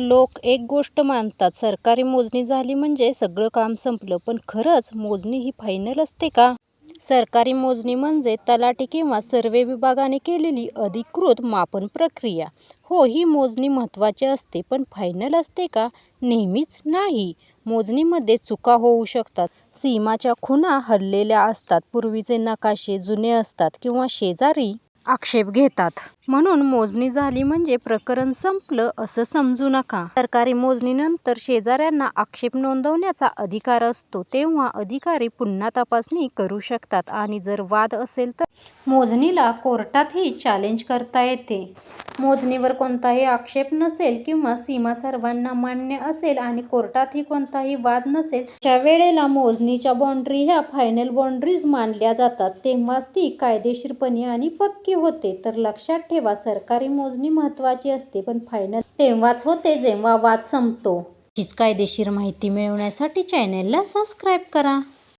लोक एक गोष्ट मानतात सरकारी मोजणी झाली म्हणजे सगळं काम संपलं. पण खरंच मोजणी ही फायनल असते का? सरकारी मोजणी म्हणजे तलाठी किंवा सर्वे विभागाने केलेली अधिकृत मापन प्रक्रिया. हो ही मोजणी महत्त्वाची असते. पण फायनल असते का? नेहमीच नाही. मोजणीमध्ये चुका होऊ शकतात. सीमाच्या खुणा हललेल्या असतात. पूर्वीचे नकाशे जुने असतात किंवा शेजारी आक्षेप घेतात. म्हणून मोजणी झाली म्हणजे प्रकरण संपलं असं समजू नका. सरकारी मोजणीनंतर शेजाऱ्यांना आक्षेप नोंदवण्याचा अधिकार असतो. तेव्हा अधिकारी पुन्हा तपासणी करू शकतात आणि जर वाद असेल तर मोजणीला कोर्टातही चॅलेंज करता येते. मोजणीवर कोणताही आक्षेप नसेल किंवा सीमा सर्वांना मान्य असेल आणि कोर्टातही कोणताही वाद नसेल अशा वेळेला मोजणीच्या बाँड्री ह्या फायनल बाँड्रीज मानल्या जातात. तेव्हाच ती कायदेशीरपणे आणि पक्की होते. तर लक्षात ठेवा सरकारी मोजणी महत्त्वाची असते पण फायनल तेव्हाच होते जेव्हा वाद संपतो. हीच कायदेशीर माहिती मिळवण्यासाठी चॅनेलला सबस्क्राईब करा.